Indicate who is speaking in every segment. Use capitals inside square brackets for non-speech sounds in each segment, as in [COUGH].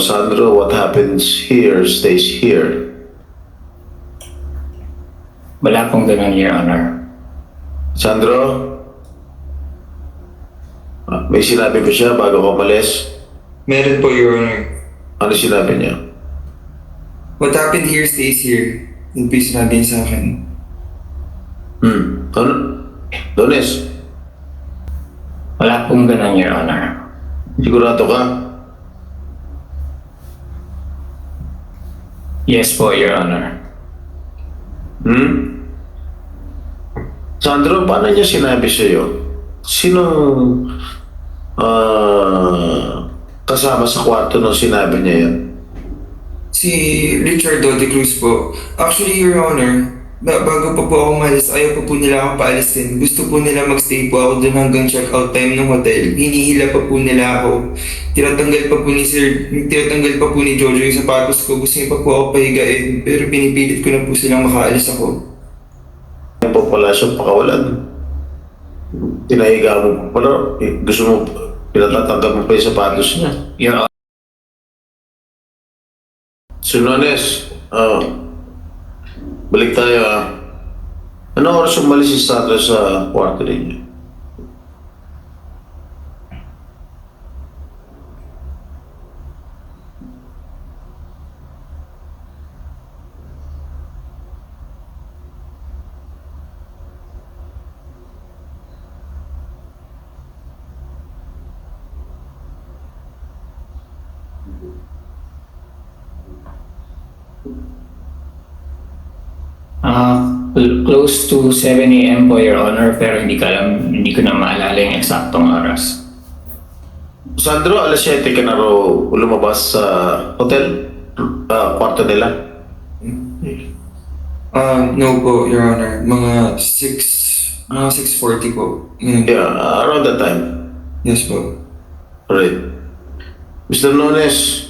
Speaker 1: Sandro, what happens here stays here.
Speaker 2: Wala pong ganun, Your Honor.
Speaker 1: Sandro? Ah, May sinabi ba siya bago ka umalis?
Speaker 3: Meron po, Your Honor.
Speaker 1: Ano sinabi niya?
Speaker 3: What happened here stays here. Yun po yung sinabi niya sa akin.
Speaker 1: Hmm. Ano? Dones,
Speaker 2: Wala pong ganun, Your Honor.
Speaker 1: sigurado ka?
Speaker 2: Yes po, Your Honor.
Speaker 1: Hmm? Sandro, paano niya sinabi sa'yo? Sino ah kasama sa kwarto nung sinabi niya yan?
Speaker 3: Si Richard de Cruz po. Actually, Your Honor, ba- bago pa po ako umalis, ayaw pa po nila akong paalisin. Gusto po nila magstay po ako dun hanggang check-out time ng hotel. Hinihila pa po nila ako. Tinatanggal pa po ni Sir, tinatanggal pa po ni Jojo yung sapatos ko. Gusto niya pa po ako pahigain. Pero pinipilit ko na po silang makaalis ako.
Speaker 1: Yung po pala siyang pakawalan. Tinahiga mo pa pala. Eh, Gusto mo, pinatatanggal mo pa yung sapatos niya.
Speaker 2: Your Honor.
Speaker 1: Sinones, ah, balik tayo ah. Ano oras umalis si Sandra sa kwarto ninyo?
Speaker 2: Ah, cl- close to 7 a.m. po, Your Honor, pero hindi ko alam, hindi ko na maalala yung eksaktong oras.
Speaker 1: Sandro, alas 7 ka na raw lumabas sa hotel? Ah, kwarto nila?
Speaker 3: Ah, no po, Your Honor. Mga 6, mga 6.40 po. Ganun.
Speaker 1: Yeah, ah, around that time.
Speaker 3: Yes po.
Speaker 1: Alright. Mr. Nones,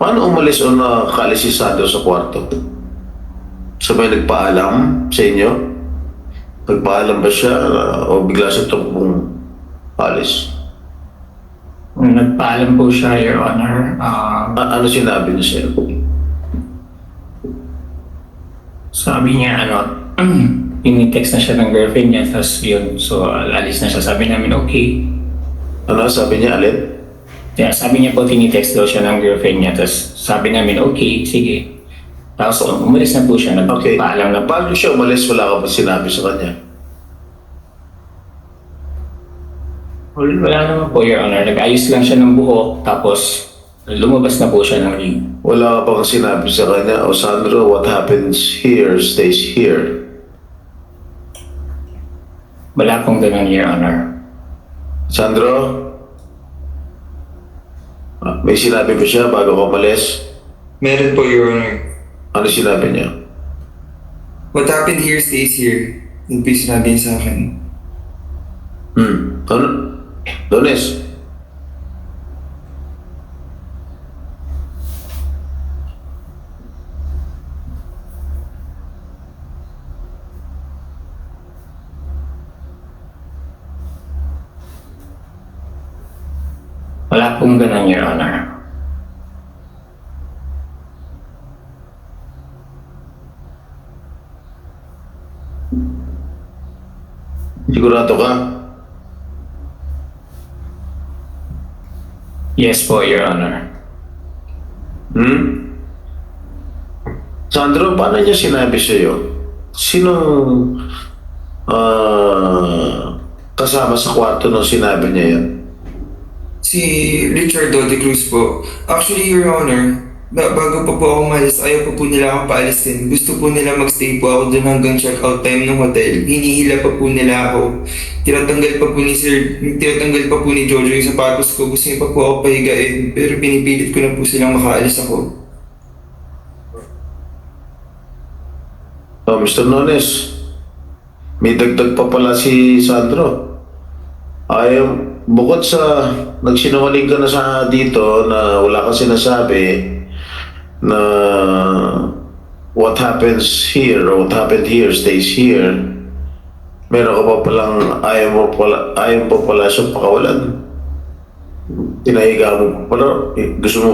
Speaker 1: paano umalis o nakaalis si Sandro sa kwarto? Sabay nagpaalam sa inyo? Nagpaalam ba siya ah, o bigla siya tumpong alis?
Speaker 2: Nagpaalam po siya, Your Honor. Ah,
Speaker 1: A- ano sinabi niya sa'yo?
Speaker 2: sabi niya, ano, [CLEARS THROAT] pinitext na siya ng girlfriend niya, tapos yun, so alis na siya. Sabi namin, okay.
Speaker 1: Ano sabi niya, Alin?
Speaker 2: Kaya sabi niya po, tinitext daw siya ng girlfriend niya, tapos sabi namin, okay, sige. Tapos umalis na po siya,
Speaker 1: Okay.
Speaker 2: nagpaalam na po.
Speaker 1: Bago siya umalis, wala ka ba sinabi sa kanya?
Speaker 2: Wala wala naman po, Your Honor. Nag-ayos lang siya ng buhok, tapos lumabas na po siya ng ring.
Speaker 1: Wala ka bang sinabi sa kanya, O Sandro, what happens here stays here.
Speaker 2: Wala pong ganun, Your Honor.
Speaker 1: Sandro? Ah, May sinabi ba siya bago ka umalis?
Speaker 3: Meron po, Your Honor.
Speaker 1: Ano sinabi niya?
Speaker 3: What happened here stays here. Yun po yung sinabi niya sa akin.
Speaker 1: Hmm. Ano? Dones?
Speaker 2: Wala pong ganun, Your Honor.
Speaker 1: Sigurado ka?
Speaker 2: Yes po, Your Honor.
Speaker 1: Hmm? Sandro, paano niya sinabi sa'yo? Sino ah kasama sa kwarto nung sinabi niya yan?
Speaker 3: Si Richard de Cruz po. Actually, Your Honor, ba- bago pa po ako umalis, ayaw pa po nila akong paalisin. Gusto po nila magstay po ako dun hanggang check-out time ng hotel. Hinihila pa po nila ako. Tinatanggal pa po ni Sir, tinatanggal pa po ni Jojo yung sapatos ko. Gusto niya pa po ako pahigain. Pero pinipilit ko na po silang makaalis ako.
Speaker 1: Oh, Mr. Nones, may dagdag pa pala si Sandro. Ay, bukod sa nagsinungaling ka na sa dito na wala kang sinasabi na what happens here or what happened here stays here, meron ka pa palang ayaw mo pala, ayaw mo pa pala siyang pakawalan. Tinahiga mo pa pala. Gusto mo,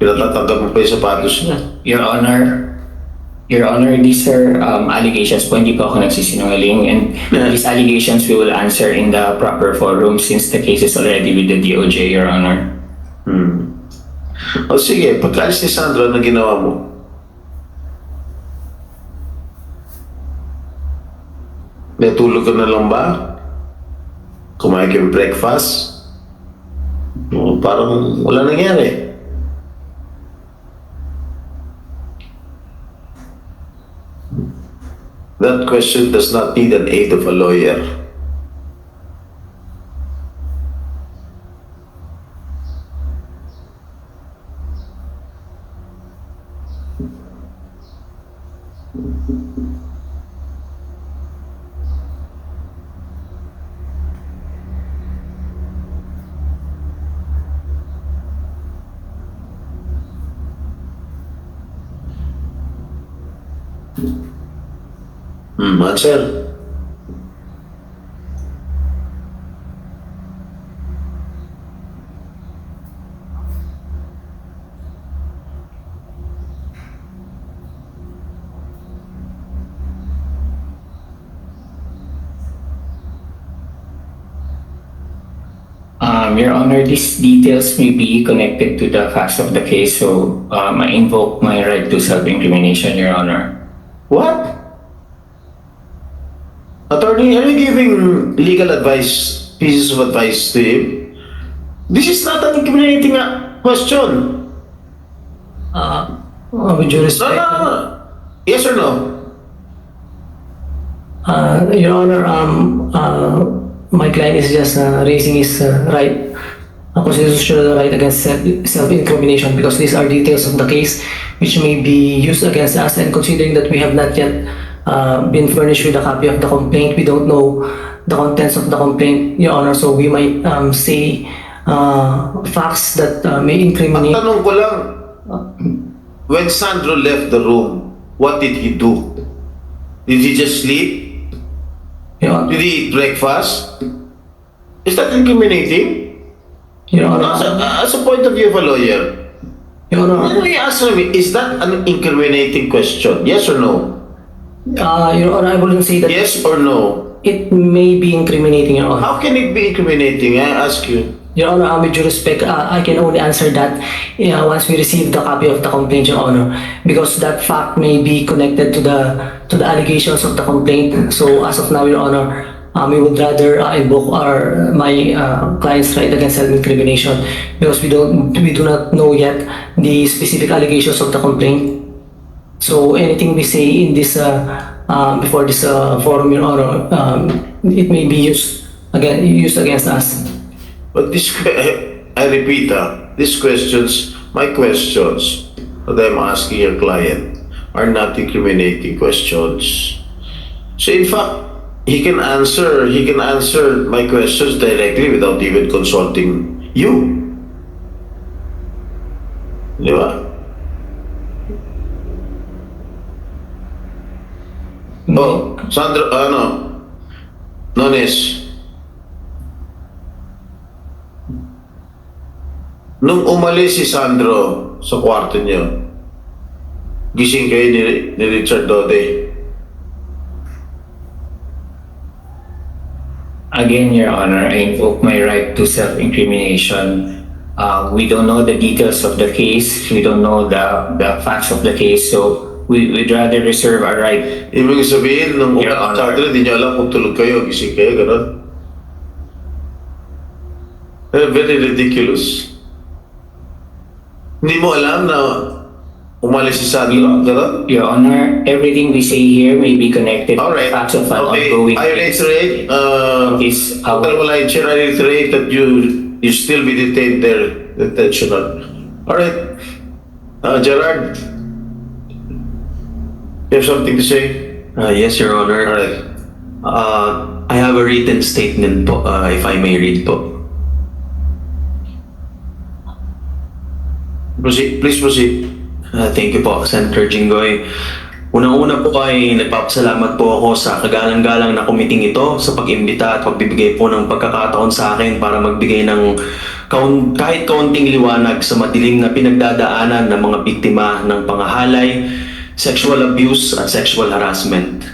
Speaker 1: pinatatanggap mo pa yung sapatos niya.
Speaker 2: Your Honor, Your Honor, these are um, allegations po, hindi po ako nagsisinungaling. And
Speaker 1: Yeah.
Speaker 2: these allegations we will answer in the proper forum since the case is already with the DOJ, Your Honor.
Speaker 1: Hmm. O sige, pagkaalis ni Sandro, ano ginawa mo? Natulog ka na lang ba? Kumain ka breakfast? O, parang wala nangyari. That question does not need an aid of a lawyer.
Speaker 2: Um, Your Honor, these details may be connected to the facts of the case, so um, I invoke my right to self-incrimination, Your Honor.
Speaker 1: What? Are you giving legal advice, pieces of advice to him? This is not an incriminating uh, question.
Speaker 4: Uh, uh, with due
Speaker 1: No,
Speaker 4: respect,
Speaker 1: no, no. Yes or no?
Speaker 4: uh, Your Honor, um, uh, my client is just uh, raising his uh, right, a constitutional right against self- self-incrimination because these are details of the case which may be used against us and considering that we have not yet uh, been furnished with a copy of the complaint, we don't know the contents of the complaint, Your Honor, so we might um, say uh, facts that uh, may
Speaker 1: Ang
Speaker 4: incriminate.
Speaker 1: tanong ko lang, when Sandro left the room, what did he do? Did he just sleep?
Speaker 4: Your Honor,
Speaker 1: Did he eat breakfast? Is that incriminating?
Speaker 4: Your Honor,
Speaker 1: As a, as a point of view of a lawyer,
Speaker 4: Your Honor,
Speaker 1: Let me answer me, is that an incriminating question? Yes or no?
Speaker 4: Uh, Your Honor, I wouldn't say that
Speaker 1: Yes or no?
Speaker 4: it may be incriminating, Your Honor.
Speaker 1: How can it be incriminating? I ask you.
Speaker 4: Your Honor, um, with due respect, uh, I can only answer that uh, once we receive the copy of the complaint, Your Honor, because that fact may be connected to the to the allegations of the complaint. So as of now, Your Honor, um, we would rather uh, invoke our my uh, client's right against self-incrimination because we don't we do not know yet the specific allegations of the complaint. So anything we say in this uh, uh, before this uh, forum, Honor, um, it may be used again used against us.
Speaker 1: But this, [LAUGHS] I repeat, ah, these questions, my questions that I'm asking your client are not incriminating questions. So in fact, he can answer, he can answer my questions directly without even consulting you. Di ba? Oh, Sandro, ano? Nones. Nung umalis si Sandro sa kwarto niyo, gising kayo ni, ni Richard Dode.
Speaker 2: Again, Your Honor, I invoke my right to self-incrimination. Uh, we don't know the details of the case. We don't know the, the facts of the case. So we, we'd rather reserve our right.
Speaker 1: Ibig sabihin, nung
Speaker 2: Your
Speaker 1: umalis si
Speaker 2: Honor.
Speaker 1: Sandro, hindi niyo alam kung tulog kayo, gising kayo, gano'n. Eh, very ridiculous. Hindi mo alam na umalis si Sandro, gano'n?
Speaker 2: Your Honor, everything we say here may be connected to
Speaker 1: Alright.
Speaker 2: facts of an ongoing
Speaker 1: I
Speaker 2: case.
Speaker 1: reiterate, uh,
Speaker 2: Is our-
Speaker 1: Lion Chair, I reiterate that you, you still be detained there, detentional. Alright. Uh, Gerard, you have something to say?
Speaker 5: Uh, yes, Your Honor.
Speaker 1: Alright.
Speaker 5: Uh, I have a written statement po, uh, if I may read po.
Speaker 1: Proceed, please proceed.
Speaker 5: Uh, thank you po, Senator Jinggoy. Unang-una po ay nagpapasalamat po ako sa kagalang-galang na kumiting ito sa pag-imbita at pagbibigay po ng pagkakataon sa akin para magbigay ng kaun- kahit kaunting liwanag sa madilim na pinagdadaanan ng mga biktima ng pangahalay, sexual abuse at sexual harassment.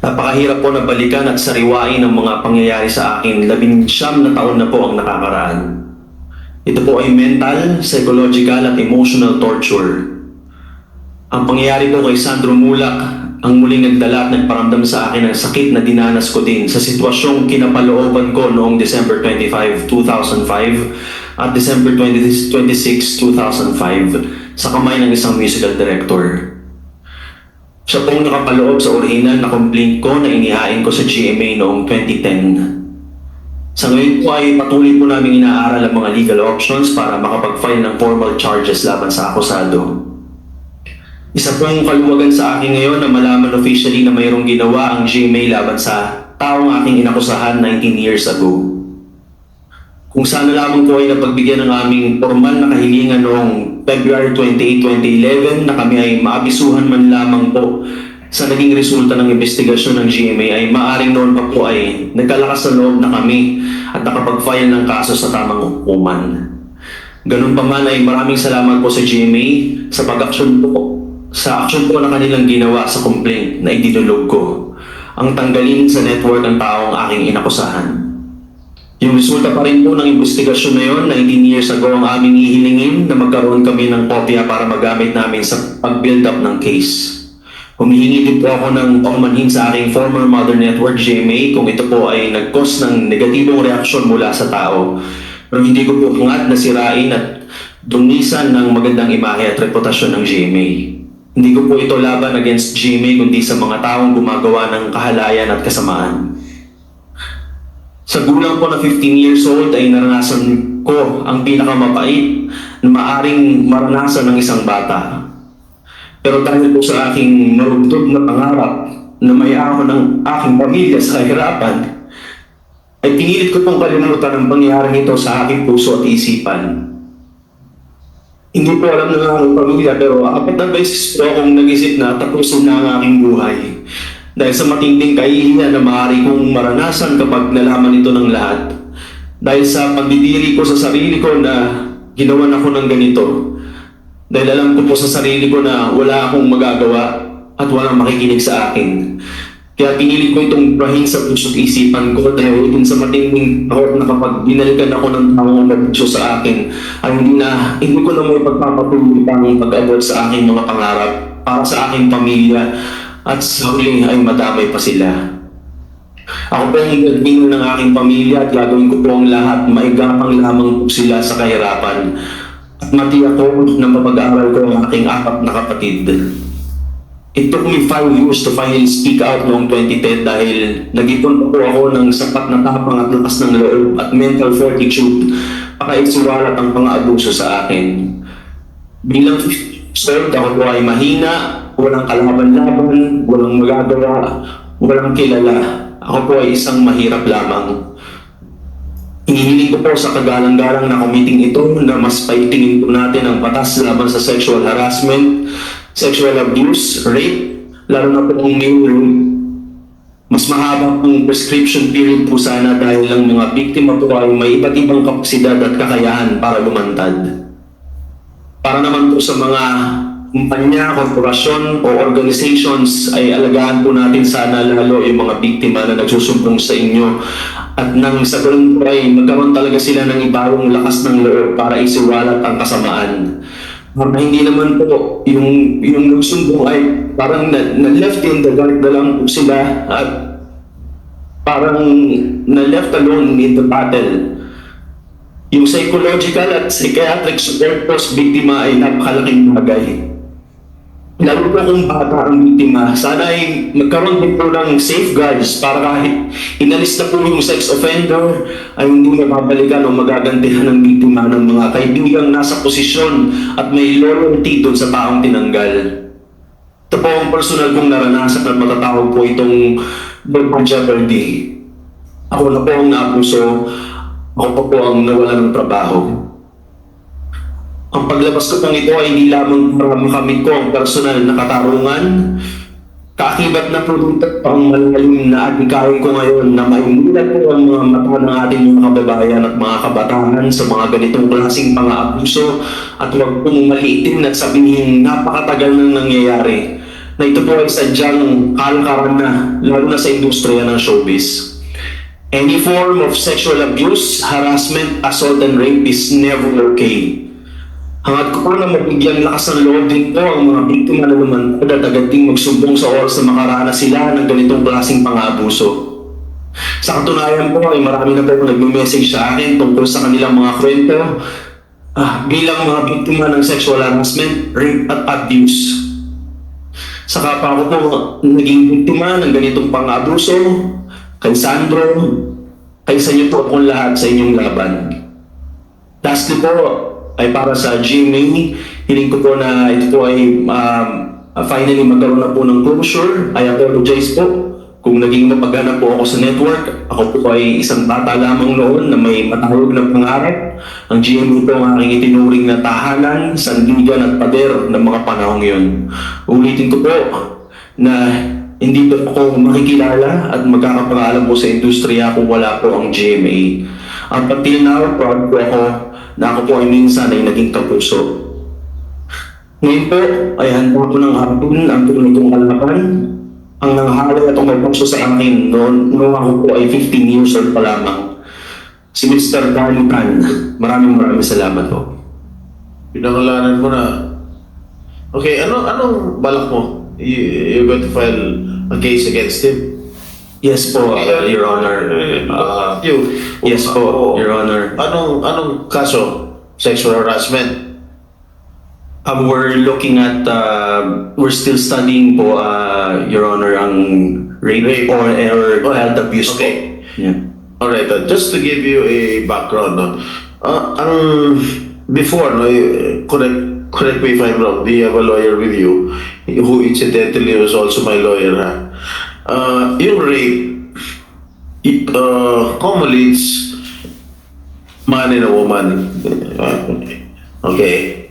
Speaker 5: Napakahirap po na balikan at sariwain ang mga pangyayari sa akin. Labing siyam na taon na po ang nakakaraan. Ito po ay mental, psychological at emotional torture. Ang pangyayari po kay Sandro Mulak ang muling nagdala at nagparamdam sa akin ng sakit na dinanas ko din sa sitwasyong kinapalooban ko noong December 25, 2005 at December 20 26, 2005 sa kamay ng isang musical director. Siya pong nakapaloob sa original na complaint ko na inihain ko sa GMA noong 2010. Sa ngayon po ay patuloy po namin inaaral ang mga legal options para makapag-file ng formal charges laban sa akusado. Isa pong kaluwagan sa akin ngayon na malaman officially na mayroong ginawa ang GMA laban sa taong aking inakusahan 19 years ago. Kung sana lamang po ay napagbigyan ng aming formal na kahilingan noong February 28, 2011 na kami ay maabisuhan man lamang po sa naging resulta ng investigasyon ng GMA ay maaring noon pa po ay nagkalakas na loob na kami at nakapag-file ng kaso sa tamang hukuman. Ganun pa man ay maraming salamat po sa GMA sa pag-aksyon po sa aksyon po na kanilang ginawa sa complaint na idinulog ko ang tanggalin sa network ang taong aking inakusahan. Yung resulta pa rin po ng investigasyon na yon, 19 years ago ang aming hihilingin na magkaroon kami ng kopya para magamit namin sa pag-build up ng case. Humihingi din po ako ng paumanhin sa aking former mother network GMA kung ito po ay nag-cause ng negatibong reaksyon mula sa tao. Pero hindi ko po hangad na sirain at dunisan ng magandang imahe at reputasyon ng GMA. Hindi ko po ito laban against GMA kundi sa mga taong gumagawa ng kahalayan at kasamaan. Sa gulang ko na 15 years old ay naranasan ko ang pinakamapait na maaring maranasan ng isang bata. Pero dahil po sa aking marugtog na pangarap na may ako ng aking pamilya sa kahirapan, ay pinilit ko pong kalimutan ang pangyayaring ito sa aking puso at isipan. Hindi ko alam ng aking pamilya pero apat na beses po akong nag-isip na tapusin na ang aking buhay. Dahil sa matinding kahihiyan na maaari kong maranasan kapag nalaman ito ng lahat. Dahil sa pagdidiri ko sa sarili ko na ginawan ako ng ganito. Dahil alam ko po sa sarili ko na wala akong magagawa at walang makikinig sa akin. Kaya pinilit ko itong brahin sa puso't isipan ko dahil din sa matinding takot na kapag binalikan ako ng taong nagdyo sa akin ay hindi na hindi ko na may pagpapatuloy pang pag-abot sa aking mga pangarap para sa aking pamilya at sa huli ay madamay pa sila. Ako po ang gagawin ng aking pamilya at gagawin ko po ang lahat maigapang lamang sila sa kahirapan at matiyak ko na mapag-aaral ko ang aking apat na kapatid. It took me five years to finally speak out noong 2010 dahil nag-ipon po ako ng sapat na tapang at lakas ng loob at mental fortitude para isuwalat ang pang-abuso sa akin. Bilang served ako po ay mahina, walang kalaban-laban, walang magagawa, walang kilala. Ako po ay isang mahirap lamang. Hinihiling ko po sa kagalang-galang na committing ito na mas paitingin po natin ang batas laban sa sexual harassment, sexual abuse, rape, lalo na po kung may mas mahaba pong prescription period po sana dahil ang mga biktima po ay may iba't ibang kapasidad at kakayahan para lumantad. Para naman po sa mga kumpanya, korporasyon o organizations ay alagaan po natin sana lalo yung mga biktima na nagsusumbong sa inyo at nang sa ganun po ay magkaroon talaga sila ng ibawang lakas ng loob para isiwalat ang kasamaan. Para hindi naman po yung, yung nagsumbong ay parang na, na left in the dark na lang po sila at parang na left alone in the battle. Yung psychological at psychiatric support po sa biktima ay napakalaking bagay. Lalo po kung bata ang biktima, sana ay magkaroon din po ng safeguards para kahit inalis na po yung sex offender ay hindi na babalikan o magagantihan ng biktima ng mga kaibigang nasa posisyon at may loyalty doon sa taong tinanggal. Ito po ang personal kong naranasan at matatawag po itong double jeopardy. Ako na po ang naabuso, ako pa po ang nawala ng trabaho. Ang paglabas ko pang ito ay hindi lamang para makamit ko ang personal na katarungan, Kaakibat na po dito ang malalim na adhikain ko ngayon na maimulat po ang mga mata ng ating mga kababayan at mga kabataan sa mga ganitong klaseng pang-aabuso at huwag pong maliitin at sabihin napakatagal nang nangyayari na ito po ay sadyang kalakaran na lalo na sa industriya ng showbiz. Any form of sexual abuse, harassment, assault, and rape is never okay. Hangat ko pa na mabigyan lakas ng loob din po ang mga biktima na naman at agad ding magsumbong sa oras na makaranas sila ng ganitong klaseng pang-aabuso. Sa katunayan po ay marami na po nagme-message sa akin tungkol sa kanilang mga kwento ah, bilang mga biktima ng sexual harassment, rape at abuse. Saka pa ako po naging biktima ng ganitong pang-abuso kay Sandro, kay sa inyo po akong lahat sa inyong laban. Lastly po, ay para sa GMA, hiling ko po na ito po ay um, finally magkaroon na po ng closure. I apologize po kung naging mapagana po ako sa network. Ako po ay isang bata lamang noon na may matahog na pangarap. Ang GMA po ang aking itinuring na tahanan, sandigan at pader ng mga panahong yun. Ulitin ko po na hindi po ako makikilala at magkakapangalan po sa industriya kung wala po ang GMA. Up until now, proud po ako na ako po ay minsan ay naging kapuso. Ngayon po ay handa ko ng hapon ang tunay kong kalaban. Ang nanghalay at umapuso sa akin noon, noong ako po ay 15 years old pa lamang. Si Mr. Danny Tan. Maraming maraming salamat po.
Speaker 1: Pinangalanan mo na. Okay, ano anong balak mo? You, you're going to file a case against him?
Speaker 5: Yes po, uh, Your Honor. Uh,
Speaker 1: you.
Speaker 5: yes po, Your Honor.
Speaker 1: Anong anong kaso? Sexual harassment.
Speaker 5: Um, we're looking at, uh, we're still studying po, uh, Your Honor, ang rape,
Speaker 1: Rape.
Speaker 5: or, or child abuse
Speaker 1: Okay.
Speaker 5: po. Yeah.
Speaker 1: Alright, uh, just to give you a background, no? Uh, ang before, no, you- correct, correct me if I'm wrong, we have a lawyer with you, who incidentally was also my lawyer, ha? Uh, yung rape, it, uh, it's man and a woman. Okay.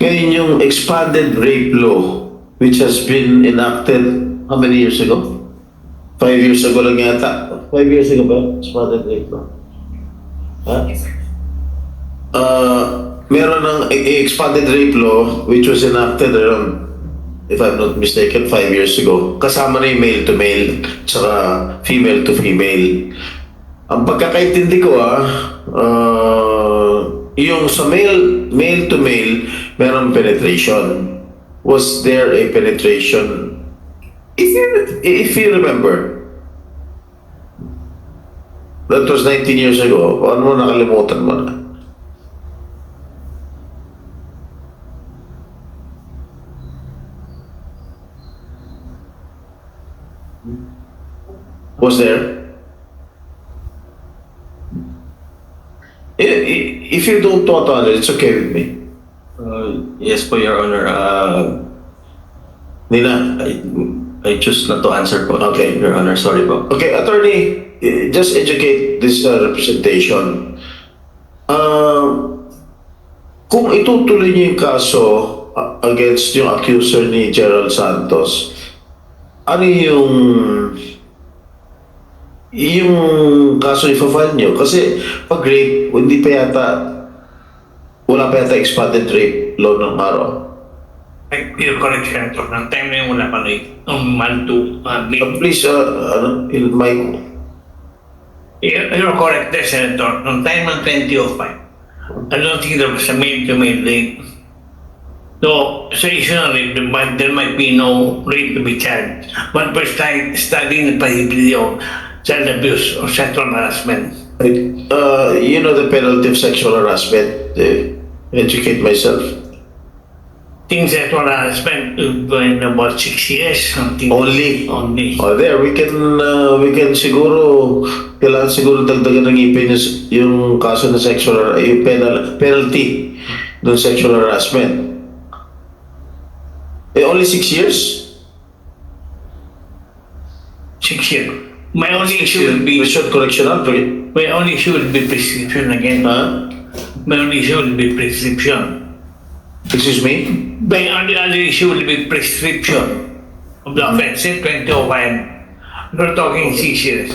Speaker 1: Ngayon yung expanded rape law, which has been enacted, how many years ago? Five years ago lang yata. Five years ago ba? Expanded rape law. Ha? Uh, meron ng e- e- expanded rape law which was enacted around, if I'm not mistaken, five years ago. Kasama na yung male to male, tsaka female to female. Ang pagkakaintindi ko ah, uh, yung sa male, male to male, meron penetration. Was there a penetration? If you, if you remember, that was 19 years ago. Ano mo nakalimutan mo na? Was there? If you don't want to answer, it's okay with me.
Speaker 5: Uh, yes po, Your Honor. Uh,
Speaker 1: Nina?
Speaker 5: I, I choose not to answer po.
Speaker 1: Okay.
Speaker 5: Your Honor, sorry po.
Speaker 1: Okay, attorney, eh, just educate this uh, representation. Uh, kung itutuloy niyo yung kaso uh, against yung accuser ni Gerald Santos, ano yung yung kaso i-file niyo? Kasi pag rape, hindi pa yata wala pa yata expanded rape law ng araw.
Speaker 6: Like, you're correct, Senator. Nang time na yun, wala pa na yung man to uh,
Speaker 1: Uh, please, uh, ano, il- mic.
Speaker 6: You're you're correct there, Senator. Nung time ng 2005, I don't think there was a male-to-male rape. So, rape, there might, there might be no rape to be charged. But we're studying, studying the of child abuse or sexual harassment.
Speaker 1: Uh, you know the penalty of sexual harassment. Uh, educate myself.
Speaker 6: Think sexual harassment uh, in about six years, something.
Speaker 1: Only.
Speaker 6: Only.
Speaker 1: Oh, there, we can, uh, we can siguro, kailangan siguro dagdagan ng ipin yung, yung kaso ng sexual, yung penal, penalty ng sexual harassment. Eh, only six years?
Speaker 6: Six years. My only issue would be,
Speaker 1: Resort correctional, pre-
Speaker 6: my only issue would be prescription again.
Speaker 1: huh?
Speaker 6: My only issue will be prescription.
Speaker 1: Excuse me?
Speaker 6: My only other issue will be prescription. of the offense, eh, 2005. We're talking six years.